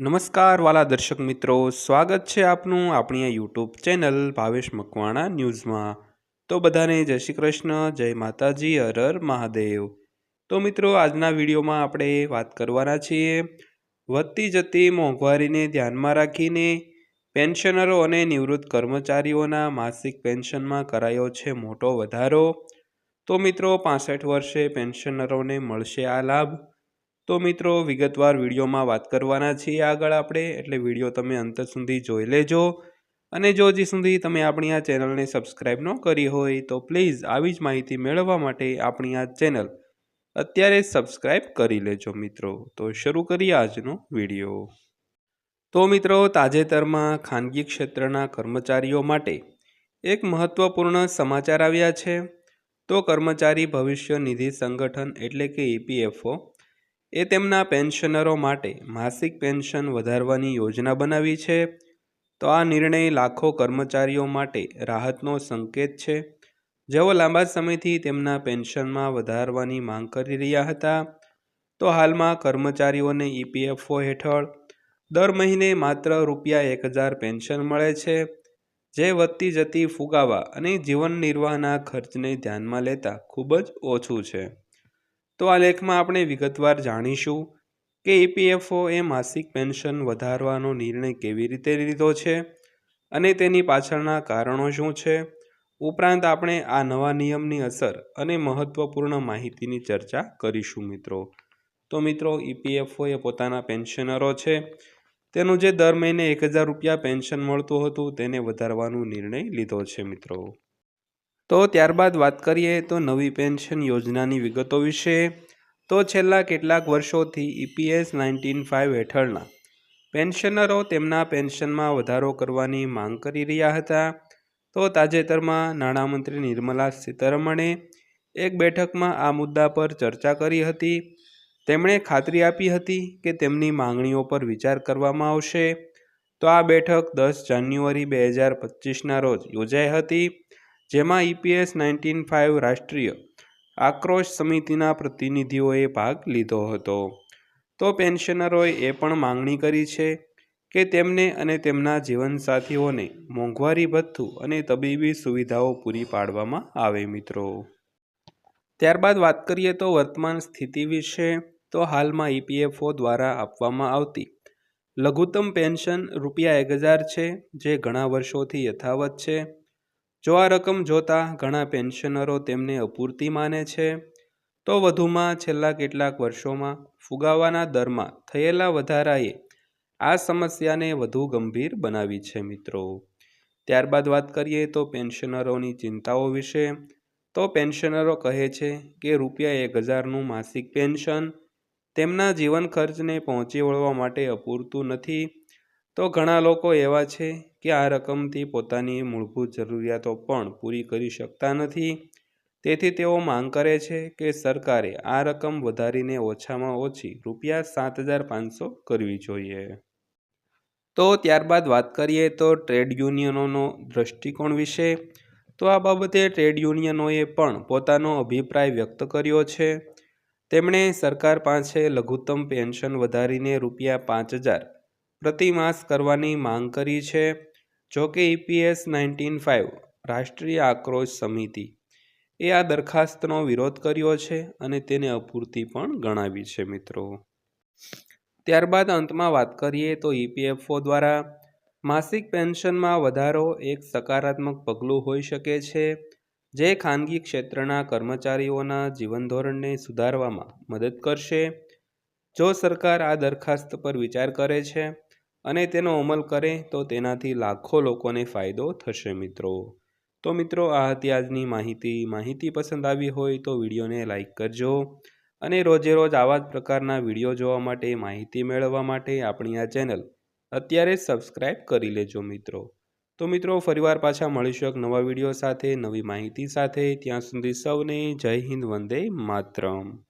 નમસ્કાર વાલા દર્શક મિત્રો, સ્વાગત છે આપનું આપણી આ યુટ્યુબ ચેનલ ભાવેશ મકવાણા ન્યૂઝમાં. તો બધાને જય શ્રી કૃષ્ણ, જય માતાજી હર મહાદેવ. તો મિત્રો, આજના વિડીયોમાં આપણે વાત કરવાના છીએ વધતી જતી મોંઘવારીને ધ્યાનમાં રાખીને પેન્શનરો અને નિવૃત્ત કર્મચારીઓના માસિક પેન્શનમાં કરાયો છે મોટો વધારો. તો મિત્રો, પાસઠ વર્ષે પેન્શનરોને મળશે આ લાભ. તો મિત્રો, વિગતવાર વિડીયોમાં વાત કરવાના છીએ આગળ આપણે, એટલે વીડિયો તમે અંત સુધી જોઈ લેજો. અને જો હજી સુધી તમે આપણી આ ચેનલને સબસ્ક્રાઈબ ન કરી હોય, તો પ્લીઝ આવી જ માહિતી મેળવવા માટે આપણી આ ચેનલ અત્યારે સબસ્ક્રાઈબ કરી લેજો મિત્રો. તો શરૂ કરીએ આજનો વીડિયો. તો મિત્રો, તાજેતરમાં ખાનગી ક્ષેત્રના કર્મચારીઓ માટે એક મહત્ત્વપૂર્ણ સમાચાર આવ્યા છે. તો કર્મચારી ભવિષ્ય નિધિ સંગઠન, એટલે કે ઈપીએફઓ એ તેમના પેન્શનરો માટે માસિક પેન્શન વધારવાની યોજના બનાવી છે. તો આ નિર્ણય લાખો કર્મચારીઓ માટે રાહતનો સંકેત છે. જેઓ લાંબા સમયથી તેમના પેન્શનમાં વધારવાની માંગ કરી રહ્યા હતા, તો હાલમાં કર્મચારીઓને ઈપીએફઓ હેઠળ દર મહિને માત્ર રૂપિયા એક હજાર પેન્શન મળે છે, જે વધતી જતી ફુગાવા અને જીવન નિર્વાહના ખર્ચને ધ્યાનમાં લેતા ખૂબ જ ઓછું છે. તો આ લેખમાં આપણે વિગતવાર જાણીશું કે ઈપીએફઓ એ માસિક પેન્શન વધારવાનો નિર્ણય કેવી રીતે લીધો છે અને તેની પાછળના કારણો શું છે. ઉપરાંત આપણે આ નવા નિયમની અસર અને મહત્ત્વપૂર્ણ માહિતીની ચર્ચા કરીશું મિત્રો. તો મિત્રો ઈપીએફઓ એ પોતાના પેન્શનરો છે. તેનું જે દર મહિને એક હજાર રૂપિયા પેન્શન મળતું હતું, તેને વધારવાનો નિર્ણય લીધો છે મિત્રો. તો ત્યારબાદ વાત કરીએ તો નવી પેન્શન યોજનાની વિગતો વિશે. તો છેલ્લા કેટલાક વર્ષોથી ઈપીએસ નાઇન્ટીન ફાઇવ હેઠળના પેન્શનરો તેમના પેન્શનમાં વધારો કરવાની માંગ કરી રહ્યા હતા. તો તાજેતરમાં નાણામંત્રી નિર્મલા સીતારમણે એક બેઠકમાં આ મુદ્દા પર ચર્ચા કરી હતી. તેમણે ખાતરી આપી હતી કે તેમની માંગણીઓ પર વિચાર કરવામાં આવશે. તો આ બેઠક દસ જાન્યુઆરી બે હજાર પચીસના રોજ યોજાઈ હતી. જેમાં ઈપીએસ નાઇન્ટીન ફાઇવ રાષ્ટ્રીય આક્રોશ સમિતિના પ્રતિનિધિઓએ ભાગ લીધો હતો. તો પેન્શનરોએ એ પણ માંગણી કરી છે કે તેમને અને તેમના જીવનસાથીઓને મોંઘવારી ભથ્થું અને તબીબી સુવિધાઓ પૂરી પાડવામાં આવે મિત્રો. ત્યારબાદ વાત કરીએ તો વર્તમાન સ્થિતિ વિશે, તો હાલમાં ઈપીએફઓ દ્વારા આપવામાં આવતી લઘુત્તમ પેન્શન રૂપિયા એક હજાર છે, જે ઘણા વર્ષોથી યથાવત છે. જો આ રકમ જોતા ઘણા પેન્શનરો તેમને અપૂરતી માને છે, તો વધુમાં છેલ્લા કેટલાક વર્ષોમાં ફુગાવાના દરમાં થયેલા વધારાએ આ સમસ્યાને વધુ ગંભીર બનાવી છે મિત્રો. ત્યારબાદ વાત કરીએ તો પેન્શનરોની ચિંતાઓ વિશે. તો પેન્શનરો કહે છે કે રૂપિયા એક હજારનું માસિક પેન્શન તેમના જીવન ખર્ચને પહોંચી વળવા માટે અપૂરતું નથી. તો ઘણા લોકો એવા છે કે આ રકમથી પોતાની મૂળભૂત જરૂરિયાતો પણ પૂરી કરી શકતા નથી. તેથી તેઓ માંગ કરે છે કે સરકારે આ રકમ વધારીને ઓછામાં ઓછી રૂપિયા સાત હજાર પાંચસો કરવી જોઈએ. તો ત્યારબાદ વાત કરીએ તો ટ્રેડ યુનિયનોનો દૃષ્ટિકોણ વિશે. તો આ બાબતે ટ્રેડ યુનિયનોએ પણ પોતાનો અભિપ્રાય વ્યક્ત કર્યો છે. તેમણે સરકાર પાસે લઘુત્તમ પેન્શન વધારીને રૂપિયા પાંચ હજાર પ્રતિમાસ કરવાની માંગ કરી છે. જો કે ઈપીએસ નાઇન્ટીન ફાઇવ રાષ્ટ્રીય આક્રોશ સમિતિ એ આ દરખાસ્તનો વિરોધ કર્યો છે અને તેને અપૂરતી પણ ગણાવી છે, મિત્રો. ત્યારબાદ અંતમાં વાત કરીએ તો ઈપીએફઓ દ્વારા માસિક પેન્શનમાં વધારો એક સકારાત્મક પગલું હોઈ શકે છે, જે ખાનગી ક્ષેત્રના કર્મચારીઓના જીવનધોરણને સુધારવામાં મદદ કરશે. જો સરકાર આ દરખાસ્ત પર વિચાર કરે છે અને તેનો અમલ કરે, તો તેનાથી લાખો લોકોને ફાયદો થશે મિત્રો. તો મિત્રો, આ હતી આજની માહિતી. માહિતી પસંદ આવી હોય તો વિડીયોને લાઇક કરજો અને રોજે રોજ આવા જ પ્રકારના વીડિયો જોવા માટે માહિતી મેળવવા માટે આપણી આ ચેનલ અત્યારે સબસ્ક્રાઈબ કરી લેજો મિત્રો. તો મિત્રો, ફરીવાર પાછા મળીશું એક નવા વીડિયો સાથે, નવી માહિતી સાથે. ત્યાં સુધી સૌને જય હિન્દ, વંદે માતરમ.